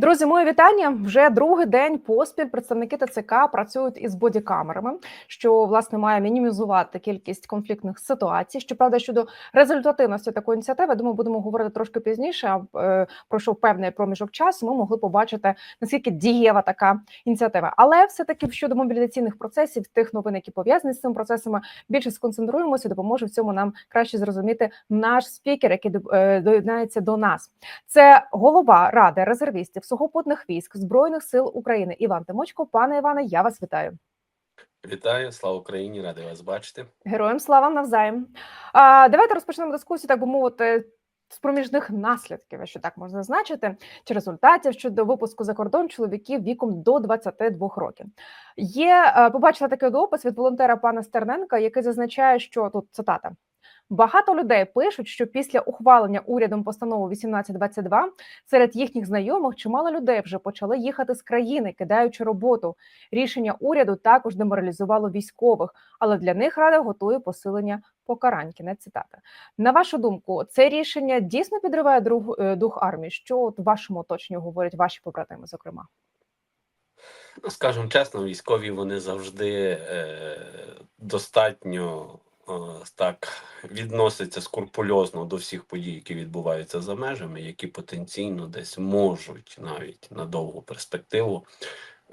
Друзі, моє вітання. Вже другий день поспіль представники ТЦК працюють із бодікамерами, що власне має мінімізувати кількість конфліктних ситуацій. Щоправда, щодо результативності такої ініціативи, думаю, будемо говорити трошки пізніше. А е, пройшов певний проміжок часу. Ми могли побачити наскільки дієва така ініціатива. Але все таки щодо мобілізаційних процесів, тих новин, які пов'язані з цими процесами, більше сконцентруємося. Допоможе в цьому нам краще зрозуміти наш спікер, який е, доєднається до нас. Це голова ради резервістів сухопутних військ збройних сил України Іван Тимочко. Пане Іване, я вас вітаю. Вітаю, слава Україні! Радий вас бачити. Героям слава навзаєм. А, Давайте розпочнемо дискусію, так би мовити. З проміжних наслідків, якщо так можна зазначити, чи результатів щодо випуску за кордон чоловіків віком до 22 років. Є е, побачила такий допис від волонтера пана Стерненка, який зазначає, що тут цитата. Багато людей пишуть, що після ухвалення урядом постанови 1822 серед їхніх знайомих чимало людей вже почали їхати з країни, кидаючи роботу. Рішення уряду також деморалізувало військових, але для них рада готує посилення покарань. Кінець цитати. На вашу думку, це рішення дійсно підриває е, дух армії? Що от вашому оточенні говорять ваші побратими, зокрема? Ну, скажімо чесно, військові вони завжди е, достатньо так відносяться скрупульозно до всіх подій, які відбуваються за межами, які потенційно десь можуть навіть на довгу перспективу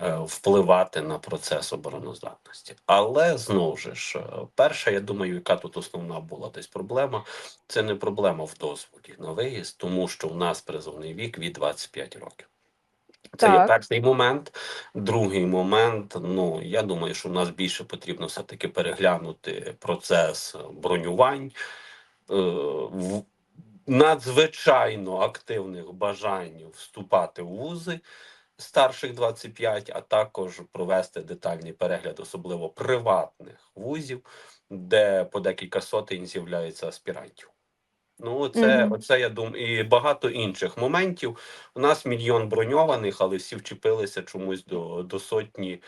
е, впливати на процес обороноздатності. Але знову ж, е, перша, я думаю, яка тут основна була десь проблема, це не проблема в дозволі на виїзд, тому що в нас призовний вік від 25 років. Це є Так. перший момент. Другий момент. Ну я думаю, що в нас більше потрібно все таки переглянути процес бронювань. Е, в надзвичайно активних бажань вступати в вузи старших 25, а також провести детальний перегляд, особливо приватних вузів, де по декілька сотень з'являється аспірантів. Ну, це Мгм. оце я думаю, і багато інших моментів. У нас мільйон броньованих, але всі вчепилися чомусь до, до сотні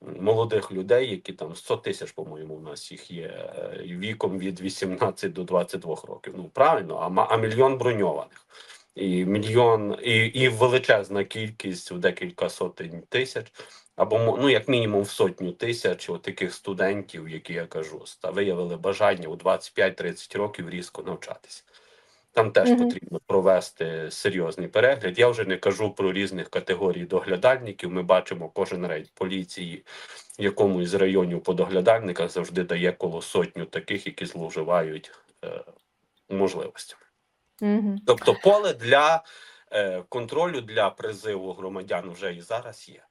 молодих людей, які там 100 тисяч, по-моєму, у нас їх є е, віком від 18 до 22 років. Ну правильно, а, а мільйон броньованих. І мільйон, і, і величезна кількість в декілька сотень тисяч, або ну як мінімум в сотню тисяч таких студентів, які я кажу, виявили бажання у 25-30 років різко навчатися. Там теж Мгм. потрібно провести серйозний перегляд. Я вже не кажу про різних категорій доглядальників. Ми бачимо кожен рейд поліції, в якомусь з районів по доглядальниках завжди дає коло сотню таких, які зловживають е, можливостями. Мгм. Тобто, поле для е, контролю для призиву громадян вже і зараз є.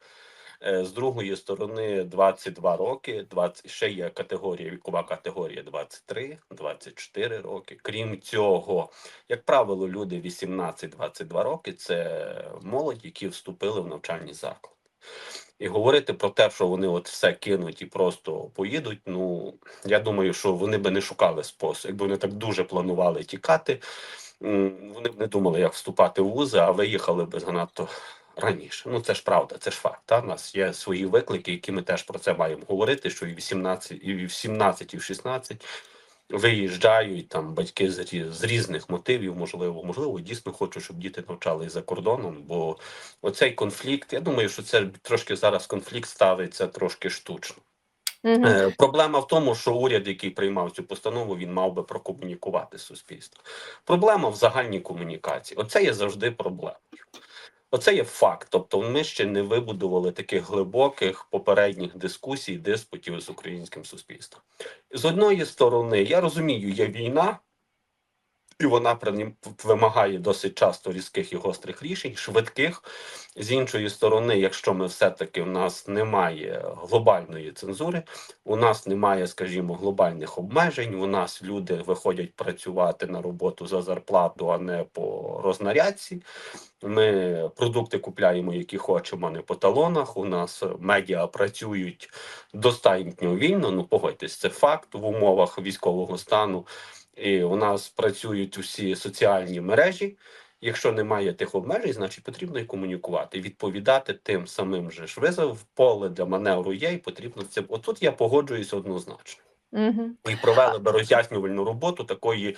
Е, З другої сторони, 22 роки, 20, ще є категорія, вікова категорія 23, 24 роки. Крім цього, як правило, люди 18-22 роки це молодь, які вступили в навчальні заклади. І говорити про те, що вони от все кинуть і просто поїдуть. Ну я думаю, що вони би не шукали спосіб. Якби вони так дуже планували тікати, вони б не думали, як вступати в вузи, а виїхали б занадто раніше. Ну це ж правда, це ж факт. Та? У нас є свої виклики, які ми теж про це маємо говорити. Що і в 18, і в 17, і в 16 виїжджають там батьки з, з різних мотивів, можливо, можливо, дійсно хочуть, щоб діти навчались за кордоном. Бо оцей конфлікт, я думаю, що це трошки зараз конфлікт ставиться трошки штучно. Е, Проблема в тому, що уряд, який приймав цю постанову, він мав би прокомунікувати з суспільством. Проблема в загальній комунікації. Оце є завжди проблемою. Оце є факт. Тобто, ми ще не вибудували таких глибоких попередніх дискусій, диспутів з українським суспільством. З одної сторони, я розумію, є війна, і вона вимагає досить часто різких і гострих рішень, швидких. З іншої сторони, якщо ми все-таки в нас немає глобальної цензури, у нас немає, скажімо, глобальних обмежень. У нас люди виходять працювати на роботу за зарплату, а не по рознарядці. Ми продукти купляємо, які хочемо, а не по талонах. У нас медіа працюють достатньо вільно. Ну погодьтесь, це факт в умовах військового стану. І у нас працюють усі соціальні мережі. Якщо немає тих обмежень, значить потрібно і комунікувати, відповідати тим самим же ж визов. Поле для маневру є, і потрібно це. Отут я погоджуюсь однозначно. Угу. і провели би роз'яснювальну роботу, такої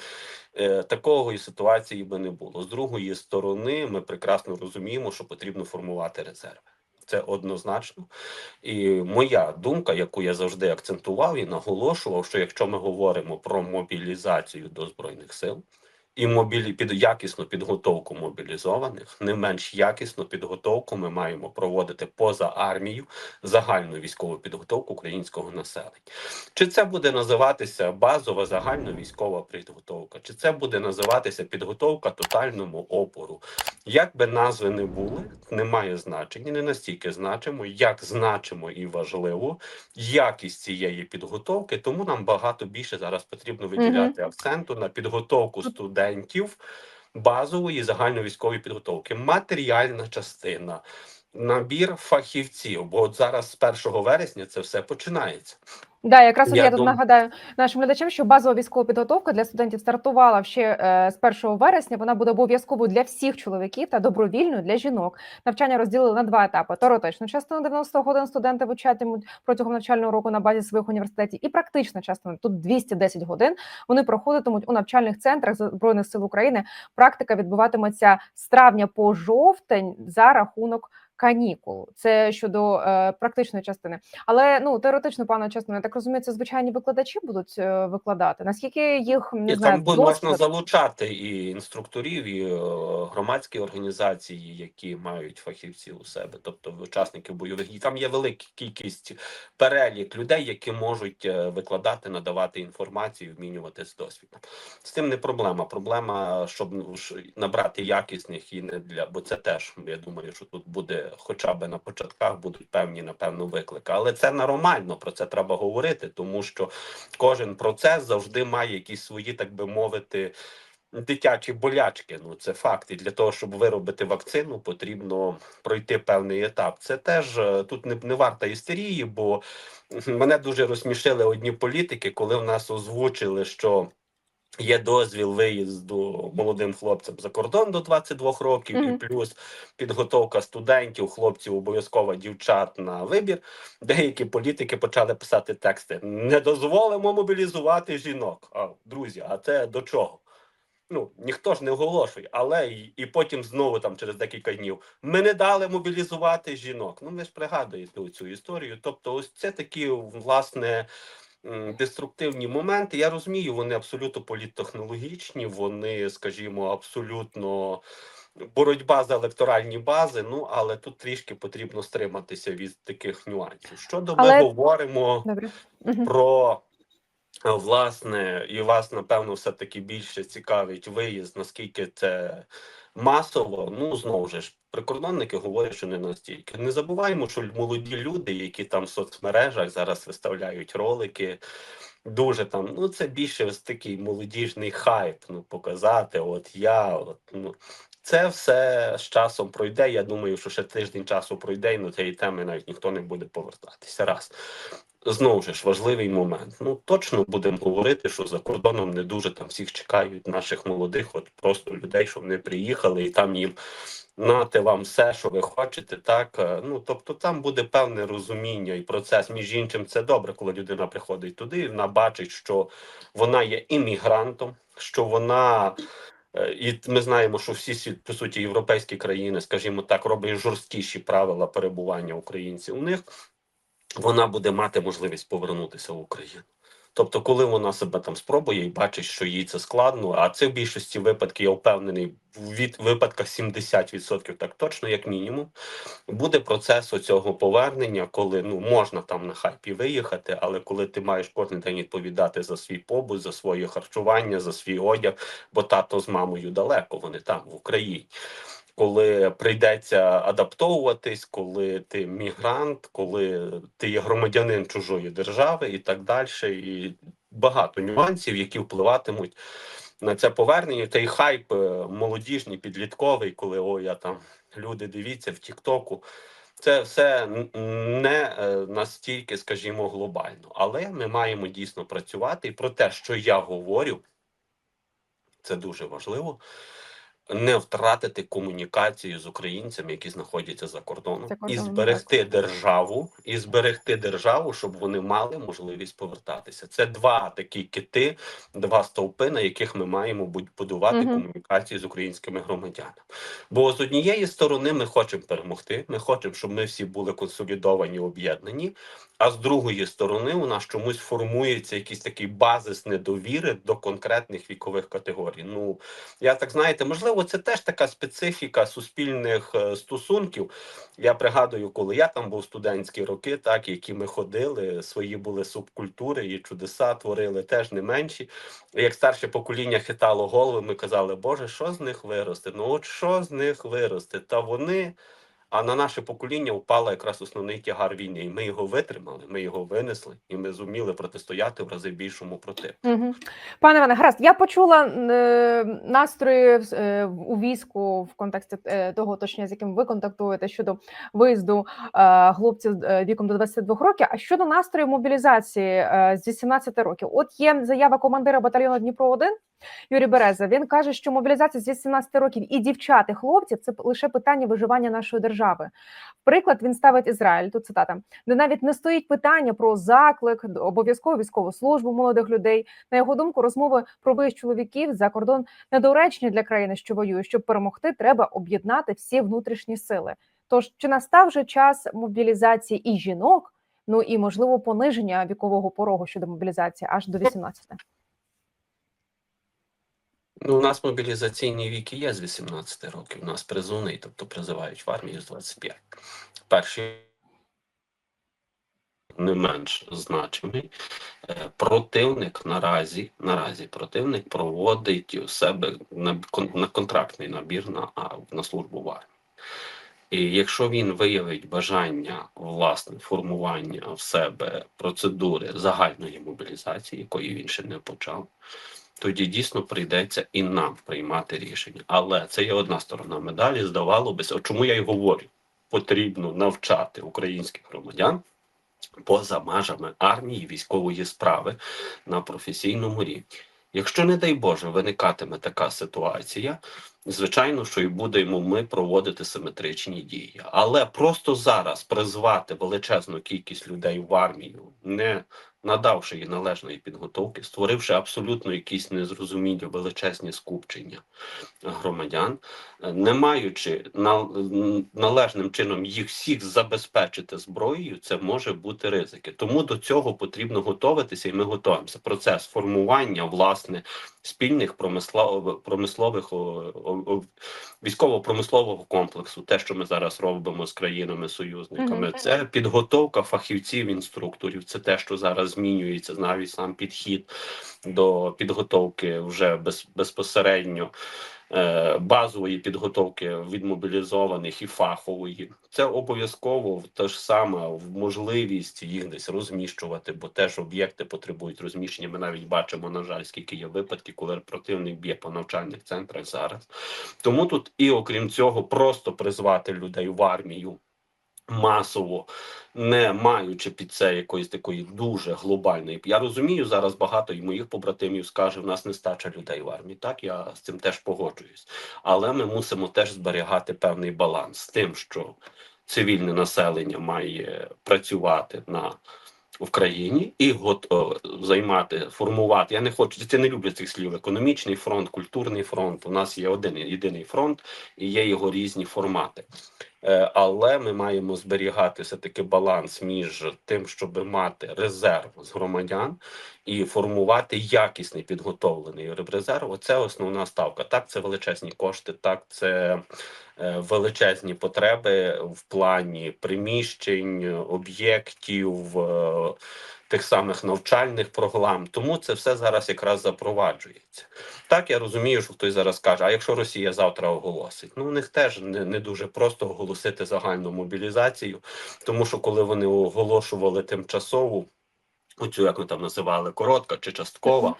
е, такої ситуації би не було. З другої сторони, ми прекрасно розуміємо, що потрібно формувати резерви. Це однозначно. І моя думка, яку я завжди акцентував і наголошував, що якщо ми говоримо про мобілізацію до збройних сил і мобілі... під якісну підготовку мобілізованих, не менш якісну підготовку ми маємо проводити поза армією загальну військову підготовку українського населення. Чи це буде називатися базова загальна військова підготовка, чи це буде називатися підготовка тотальному опору? Як би назви не були, немає значення, не настільки значимо, як значимо і важливо якість цієї підготовки. Тому нам багато більше зараз потрібно виділяти акценту на підготовку студентів базової загальновійськової підготовки, матеріальна частина. Набір фахівців, бо от зараз з 1 вересня це все починається. Да, якраз от Я я тут дум- нагадаю нашим глядачам, що базова військова підготовка для студентів стартувала ще е, з 1 вересня. Вона буде обов'язковою для всіх чоловіків та добровільною для жінок. Навчання розділили на два етапи: теоретичну частину 90 годин студенти вивчатимуть протягом навчального року на базі своїх університетів, і практична частина тут 210 годин. Вони проходитимуть у навчальних центрах збройних сил України. Практика відбуватиметься з травня по жовтень за рахунок. Канікул це щодо е, практичної частини, але ну теоретично, пане чесно, я так розумію, це звичайні викладачі будуть е, викладати. Наскільки їх не І знаю, там буде можна залучати і інструкторів, і е, громадські організації, які мають фахівців у себе, тобто учасників бойових дій. Там є велика кількість перелік людей, які можуть е, викладати, надавати інформацію, вмінювати з досвідом. З цим не проблема. Проблема, щоб ну, набрати якісних і не для, бо це теж я думаю, що тут буде, хоча б на початках будуть певні, напевно, виклики. Але це нормально, про це треба говорити, тому що кожен процес завжди має якісь свої, так би мовити. Дитячі болячки, ну це факт. І для того, щоб виробити вакцину, потрібно пройти певний етап. Це теж е, тут не, не варта істерії, бо мене дуже розсмішили одні політики, коли в нас озвучили, що є дозвіл виїзду молодим хлопцям за кордон до 22 років, і плюс підготовка студентів, хлопців, обов'язково дівчат на вибір. Деякі політики почали писати тексти: не дозволимо мобілізувати жінок. А друзі, а це до чого? Ну ніхто ж не оголошує, але і, і потім знову там через декілька днів ми не дали мобілізувати жінок. Ну, ви ж пригадуєте цю історію. Тобто, ось це такі власне деструктивні моменти. Я розумію, вони абсолютно політтехнологічні, вони, скажімо, абсолютно. Боротьба за електоральні бази, ну але тут трішки потрібно стриматися від таких нюансів. Щодо Але- ми говоримо Добре. Про е, власне, і вас напевно все таки більше цікавить виїзд, наскільки це масово. Ну знову ж прикордонники говорять, що не настільки. Не забуваємо, що молоді люди, які там в соцмережах зараз виставляють ролики. Дуже там, ну це більше ось такий молодіжний хайп. Ну показати, от я, от ну це все з часом пройде. Я думаю, що ще тиждень часу пройде, і на цієї теми навіть ніхто не буде повертатися. Раз знову ж важливий момент. Ну точно будемо говорити, що за кордоном не дуже там всіх чекають наших молодих, от просто людей, щоб вони приїхали і там їм нати вам все, що ви хочете. Так Е, ну тобто там буде певне розуміння і процес. Між іншим, це добре, коли людина приходить туди, і вона бачить, що вона є іммігрантом, що вона. е, І ми знаємо, що всі по суті, європейські країни, скажімо так, роблять жорсткіші правила перебування українців у них вона буде мати можливість повернутися в Україну. Тобто, коли вона себе там спробує і бачить, що їй це складно, а це в більшості випадків, я впевнений, від випадках 70% так точно, як мінімум, буде процес оцього повернення, коли ну можна там на хайпі виїхати, але коли ти маєш кожен день відповідати за свій побут, за своє харчування, за свій одяг, бо тато з мамою далеко, вони там в Україні коли прийдеться адаптовуватись, коли ти мігрант, коли ти є громадянин чужої держави і так далі, і багато нюансів, які впливатимуть на це повернення. Той хайп е, молодіжний, підлітковий, коли о, я там люди дивіться в Тіктоку. Це все не е, настільки, скажімо, глобально, але ми маємо дійсно працювати і про те, що я говорю, це дуже важливо. Не втратити комунікацію з українцями, які знаходяться за кордоном, За і зберегти державу, і зберегти державу, щоб вони мали можливість повертатися. Це два такі кити, два стовпи, на яких ми маємо будувати Мгм. комунікацію з українськими громадянами. Бо з однієї сторони ми хочемо перемогти, ми хочемо, щоб ми всі були консолідовані, об'єднані. А з другої сторони, у нас чомусь формується якийсь такий базис недовіри до конкретних вікових категорій. Ну я так знаєте, можливо, це теж така специфіка суспільних е, стосунків. Я пригадую, коли я там був студентські роки, так які ми ходили, свої були субкультури і чудеса творили теж не менші. Як старше покоління хитало голови, ми казали, Боже, що з них виросте? Ну от що з них виросте? Та вони. А на наше покоління впала якраз основний тягар війни, і ми його витримали, ми його винесли, і ми зуміли протистояти в рази більшому противнику. Угу. Пане Іване, гаразд, я почула е, настрої е, у війську в контексті е, того уточнення, з яким ви контактуєте щодо виїзду е, хлопців е, віком до 22 років. А щодо настрою мобілізації е, з 18 років, от є заява командира батальйону Дніпро 1 Юрій Береза. Він каже, що мобілізація з 18 років і дівчат, і хлопців це лише питання виживання нашої держави. Приклад він ставить Ізраїль. Тут цитата, де навіть не стоїть питання про заклик, обов'язкову військову службу молодих людей. На його думку, розмови про виїзд чоловіків за кордон недоречні для країни, що воює. Щоб перемогти, треба об'єднати всі внутрішні сили. Тож чи настав вже час мобілізації і жінок? Ну і можливо пониження вікового порогу щодо мобілізації аж до 18? Ну, у нас мобілізаційні віки є з 18 років. У нас призовний, тобто призивають в армію з 25. Перший не менш значимий. Е, Противник наразі, наразі противник проводить у себе на, на контрактний набір на, на службу в армії. І якщо він виявить бажання власне формування в себе процедури загальної мобілізації, якої він ще не почав, тоді дійсно прийдеться і нам приймати рішення. Але це є одна сторона медалі. Здавалося б, чому я й говорю, потрібно навчати українських громадян поза межами армії військової справи на професійному рівні. Якщо, не дай Боже, виникатиме така ситуація, звичайно, що і будемо ми проводити симетричні дії. Але просто зараз призвати величезну кількість людей в армію, не надавши їй належної підготовки, створивши абсолютно якісь незрозумілі величезні скупчення громадян, е, не маючи на- належним чином їх всіх забезпечити зброєю, це може бути ризики. Тому до цього потрібно готуватися, і ми готуємося. Процес формування власне спільних промислових промислових військово-промислового комплексу, те, що ми зараз робимо з країнами-союзниками, це підготовка фахівців, інструкторів. Це те, що зараз змінюється, навіть сам підхід до підготовки вже без, безпосередньо. е, Базової підготовки від мобілізованих і фахової це обов'язково те ж саме в можливість їх десь розміщувати, бо теж об'єкти потребують розміщення. Ми навіть бачимо, на жаль, скільки є випадків, коли противник б'є по навчальних центрах зараз. Тому тут і окрім цього, просто призвати людей в армію масово, не маючи під це якоїсь такої дуже глобальної. Я розумію, зараз багато і моїх побратимів скаже, в нас нестача людей в армії. Так, я з цим теж погоджуюсь. Але ми мусимо теж зберігати певний баланс з тим, що цивільне населення має працювати на в країні і готово займати, формувати. Я не хочу це не люблю цих слів. Економічний фронт, культурний фронт. У нас є один єдиний фронт, і є його різні формати. Е, Але ми маємо зберігати все таки баланс між тим, щоб мати резерв з громадян і формувати якісний підготовлений резерв. Це основна ставка. Так, це величезні кошти, так це е, величезні потреби в плані приміщень, об'єктів. Тих самих навчальних програм, тому це все зараз якраз запроваджується. Так я розумію, що хтось зараз каже: а якщо Росія завтра оголосить, ну у них теж не, не дуже просто оголосити загальну мобілізацію, тому що коли вони оголошували тимчасову, оцю як ми там називали, коротка чи часткова.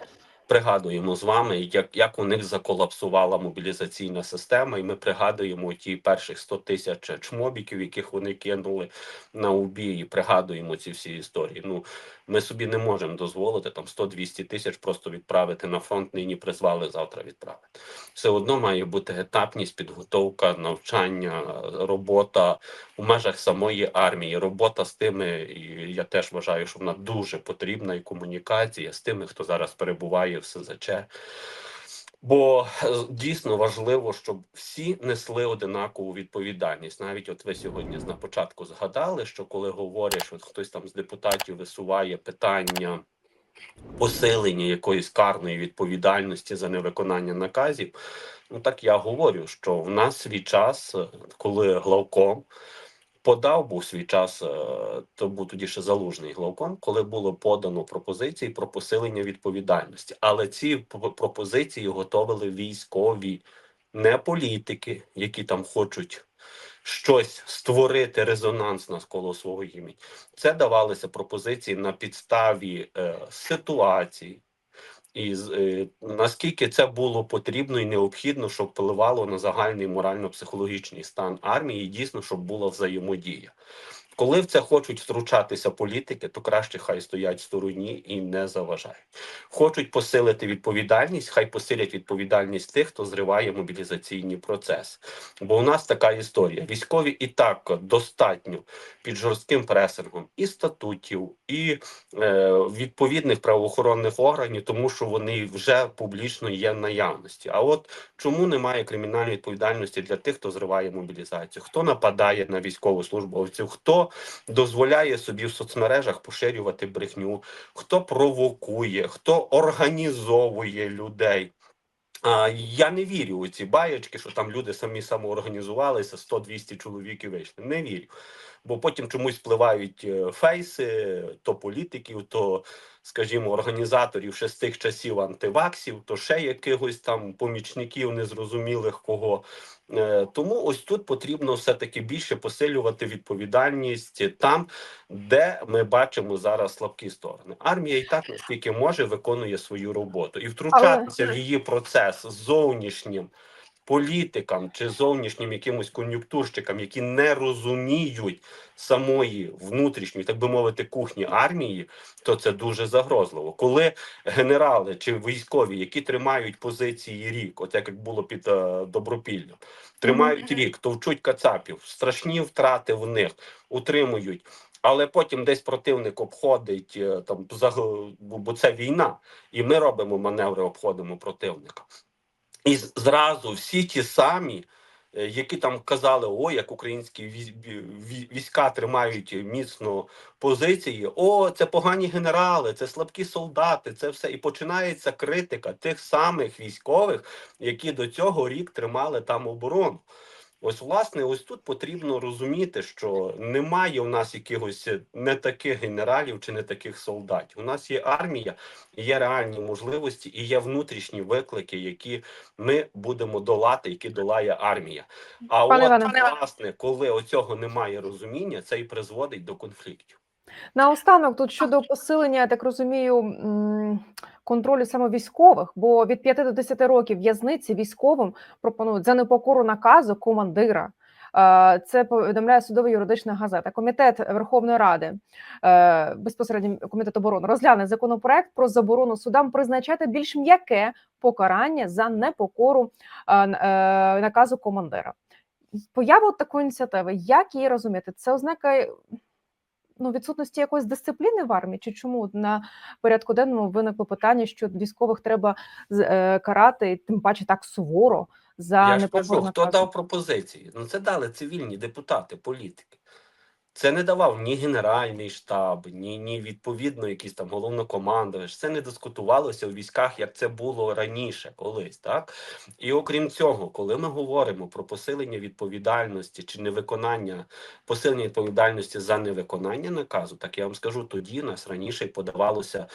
Пригадуємо з вами, як, як у них заколапсувала мобілізаційна система, і ми пригадуємо ті перших 100 тисяч чмобіків, яких вони кинули на убій, і пригадуємо ці всі історії. Ну Ми собі не можемо дозволити там 100-200 тисяч просто відправити на фронт. Нині призвали завтра відправити. Все одно має бути етапність, підготовка, навчання, робота у межах самої армії, робота з тими, і я теж вважаю, що вона дуже потрібна, і комунікація з тими, хто зараз перебуває в СЗЧ. Бо е, дійсно важливо, щоб всі несли одинакову відповідальність. Навіть от ви сьогодні на початку згадали, що коли говорять, що хтось там з депутатів висуває питання посилення якоїсь карної відповідальності за невиконання наказів, ну так я говорю, що в нас свій час, е, коли главком подав був свій час, е, то був тоді ще залужний главком, коли було подано пропозиції про посилення відповідальності. Але ці пропозиції готовили військові, не політики, які там хочуть щось створити резонанс навколо свого імені. Це давалися пропозиції на підставі е, ситуацій. І е, наскільки це було потрібно і необхідно, щоб впливало на загальний морально-психологічний стан армії, і дійсно, щоб була взаємодія. Коли в це хочуть втручатися політики, то краще хай стоять в стороні і не заважають. Хочуть посилити відповідальність, хай посилять відповідальність тих, хто зриває мобілізаційні процеси. Бо у нас така історія: військові і так достатньо під жорстким пресингом і статутів, і е, відповідних правоохоронних органів, тому що вони вже публічно є наявності. А от чому немає кримінальної відповідальності для тих, хто зриває мобілізацію, хто нападає на військовослужбовців, хто дозволяє собі в соцмережах поширювати брехню, хто провокує, хто організовує людей. А, я не вірю у ці баєчки, що там люди самі самоорганізувалися, 100-200 чоловік і вийшли. Не вірю. Бо потім чомусь впливають е, фейси, то політиків, то, скажімо, організаторів ще з тих часів антиваксів, то ще якихось там помічників незрозумілих кого. Е, Тому ось тут потрібно все-таки більше посилювати відповідальність там, де ми бачимо зараз слабкі сторони. Армія і так наскільки може виконує свою роботу і втручатися в її процес зовнішнім політикам чи зовнішнім якимось кон'юнктурщикам, які не розуміють самої внутрішньої, так би мовити, кухні армії, то це дуже загрозливо. Коли генерали чи військові, які тримають позиції рік, от як було під е, Добропіллям, тримають рік, товчуть кацапів, страшні втрати в них, утримують. Але потім десь противник обходить е, там бо це війна, і ми робимо маневри, обходимо противника. І зразу всі ті самі, е, які там казали, о, як українські вій- вій- війська тримають міцно позиції, о, це погані генерали, це слабкі солдати, це все. І починається критика тих самих військових, які до цього рік тримали там оборону. Ось, власне, ось тут потрібно розуміти, що немає у нас якихось не таких генералів чи не таких солдатів. У нас є армія, є реальні можливості і є внутрішні виклики, які ми будемо долати, які долає армія. А Пане от Іване. власне, коли оцього немає розуміння, це і призводить до конфліктів. Наостанок, тут щодо посилення, я так розумію, контролю саме військових, бо від 5 до 10 років в'язниці військовим пропонують за непокору наказу командира. Е, Це повідомляє судова юридична газета. Комітет Верховної Ради е, безпосередньо комітет оборони розгляне законопроект про заборону судам призначати більш м'яке покарання за непокору е, наказу командира. Поява такої ініціативи, як її розуміти? Це ознака ну, відсутності якоїсь дисципліни в армії, чи чому на порядку денному виникло питання, що військових треба е, карати, тим паче так суворо за Я ж кажу, хто дав пропозиції? Ну це дали цивільні депутати, політики. Це не давав ні Генеральний штаб, ні, ні відповідно якийсь там головнокомандувач. Це не дискутувалося у військах, як це було раніше, колись. Так і окрім цього, коли ми говоримо про посилення відповідальності чи невиконання, посилення відповідальності за невиконання наказу, так я вам скажу, тоді нас раніше подавалося.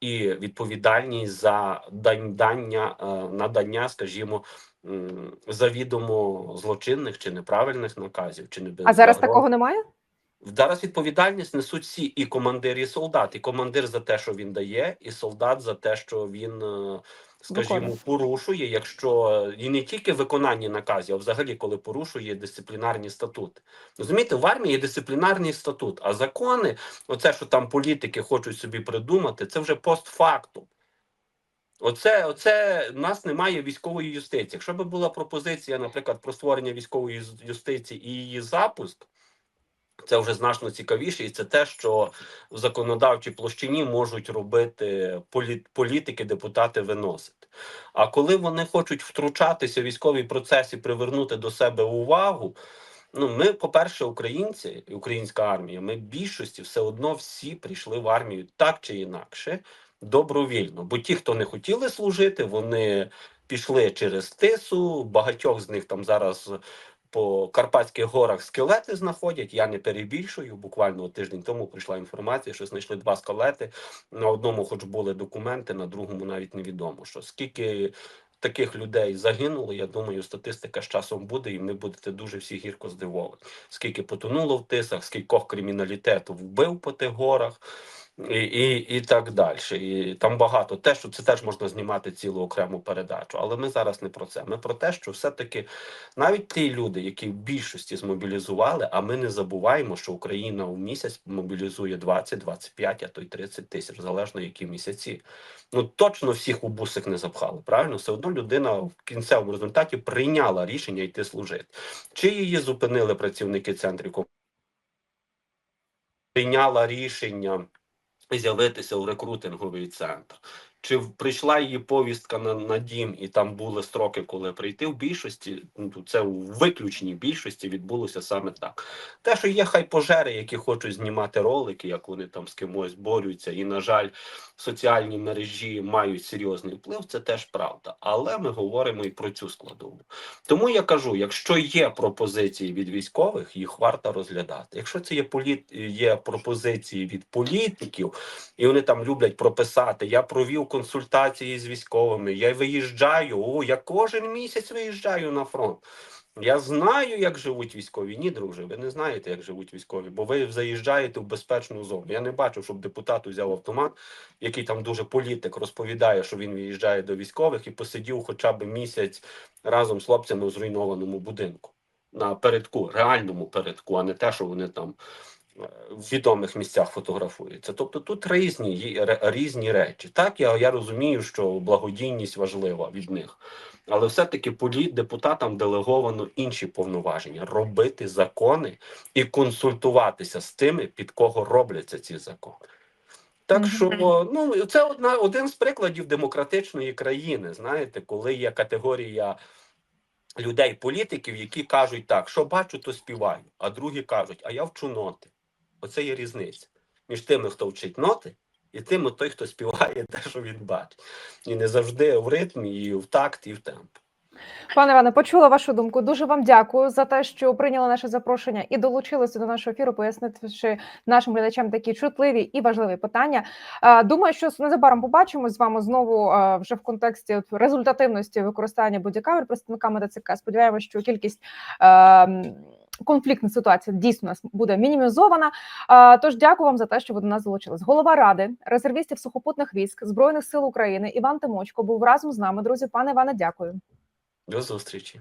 І відповідальність за дання, е, надання, скажімо, завідомо злочинних чи неправильних наказів, чи не А зараз такого немає? Зараз відповідальність несуть всі і командир, і солдат. І командир за те, що він дає, і солдат за те, що він е, скажімо, порушує, якщо і не тільки виконання наказів, а взагалі, коли порушує дисциплінарні статути. Розумієте, в армії є дисциплінарний статут, а закони, оце, що там політики хочуть собі придумати, це вже постфактум. Оце, оце в нас немає військової юстиції. Якщо б була пропозиція, наприклад, про створення військової юстиції і її запуск, це вже значно цікавіше, і це те, що в законодавчій площині можуть робити полі- політики, депутати виносити. А коли вони хочуть втручатися в військовий процес і привернути до себе увагу. Ну, ми, по-перше, українці, і українська армія, ми в більшості все одно всі прийшли в армію так чи інакше добровільно. Бо ті, хто не хотіли служити, вони пішли через тису. Багатьох з них там зараз по Карпатських горах скелети знаходять. Я не перебільшую. Буквально тиждень тому прийшла інформація, що знайшли два скелети. На одному, хоч були документи, на другому навіть невідомо. Що скільки таких людей загинуло, я думаю, статистика з часом буде, і ми будете дуже всі гірко здивовані. Скільки потонуло в тисах, скількох криміналітету вбив по тих горах. І, і, так далі. І там багато те, що це теж можна знімати цілу окрему передачу. Але ми зараз не про це. Ми про те, що все-таки навіть ті люди, які в більшості змобілізували, а ми не забуваємо, що Україна в місяць мобілізує 20, 25, а то й 30 тисяч, залежно які місяці. Ну точно всіх у бусик не запхали. Правильно, все одно людина в кінцевому результаті прийняла рішення йти служити. Чи її зупинили працівники центрів прийняла рішення з'явитися у рекрутинговий центр. Чи в- прийшла її повістка на, на дім, і там були строки, коли прийти в більшості, ну це у виключній більшості відбулося саме так. Те, що є хайпожери, які хочуть знімати ролики, як вони там з кимось борються, і, на жаль, соціальні мережі мають серйозний вплив, це теж правда. Але ми говоримо і про цю складову. Тому я кажу: якщо є пропозиції від військових, їх варто розглядати. Якщо це є політ, є пропозиції від політиків, і вони там люблять прописати. Я провів консультації з військовими. Я виїжджаю. О, я кожен місяць виїжджаю на фронт. Я знаю, як живуть військові. Ні, друже, ви не знаєте, як живуть військові, бо ви заїжджаєте в безпечну зону. Я не бачу, щоб депутат взяв автомат, який там дуже політик розповідає, що він виїжджає до військових і посидів хоча б місяць разом з хлопцями у зруйнованому будинку на передку, реальному передку, а не те, що вони там відомих місцях фотографуються. Тобто тут різні, різні речі. Так, я, я розумію, що благодійність важлива від них. Але все-таки політ депутатам делеговано інші повноваження робити закони і консультуватися з тими, під кого робляться ці закони. Так що ну це одна один з прикладів демократичної країни. Знаєте, коли є категорія людей, політиків, які кажуть так, що бачу, то співаю, а другі кажуть, а я вчу ноти. Оце є різниця між тими, хто вчить ноти, і тими, той, хто співає те, що він бачить. І не завжди в ритмі, і в такт, і в темп. Пане Іване, почула вашу думку. Дуже вам дякую за те, що прийняли наше запрошення і долучилися до нашого ефіру, пояснивши нашим глядачам такі чутливі і важливі питання. Думаю, що незабаром побачимо з вами знову вже в контексті результативності використання бодікамер представниками ДЦК. Сподіваємося, що кількість. Конфліктна ситуація дійсно у нас буде мінімізована. Тож дякую вам за те, що ви до нас долучились. Голова ради резервістів сухопутних військ збройних сил України Іван Тимочко був разом з нами. Друзі, пане Іване, дякую. До зустрічі.